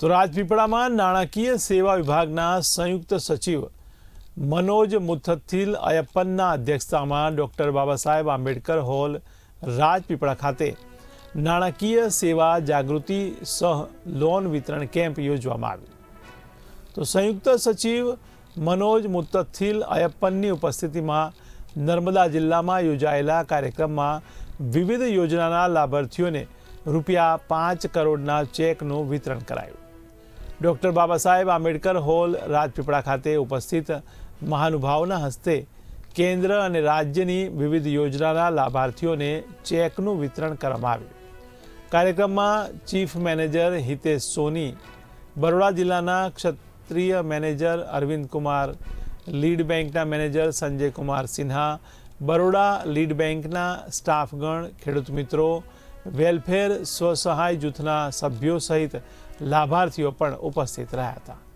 તો રાજપીપળામાં નાણાકીય સેવા વિભાગના સંયુક્ત સચિવ મનોજ મુથથિલ અયપ્પનના અધ્યક્ષતામાં ડૉક્ટર બાબા સાહેબ આંબેડકર હોલ રાજપીપળા ખાતે નાણાકીય સેવા જાગૃતિ સહ લોન વિતરણ કેમ્પ યોજવામાં આવ્યો. તો સંયુક્ત સચિવ મનોજ મુથથિલ અયપ્પનની ઉપસ્થિતિમાં નર્મદા જિલ્લામાં યોજાયેલા કાર્યક્રમમાં વિવિધ યોજનાના લાભાર્થીઓને રૂપિયા પાંચ કરોડના ચેકનું વિતરણ કરાયું. ડૉક્ટર બાબા સાહેબ આંબેડકર હોલ રાજપીપળા ખાતે ઉપસ્થિત મહાનુભાવના હસ્તે કેન્દ્ર અને રાજ્યની વિવિધ યોજનાના લાભાર્થીઓને ચેકનું વિતરણ કરવામાં આવ્યું. કાર્યક્રમમાં ચીફ મેનેજર હિતેશ સોની, બરોડા જિલ્લાના ક્ષત્રિય મેનેજર અરવિંદ કુમાર, લીડ બેંકના મેનેજર સંજય કુમાર સિન્હા, બરોડા લીડ બેંકના સ્ટાફગણ, ખેડૂત મિત્રો વેલફેર સ્વસહાય જૂથના સભ્યો સહિત લાભાર્થીઓ પણ ઉપસ્થિત રહ્યા હતા.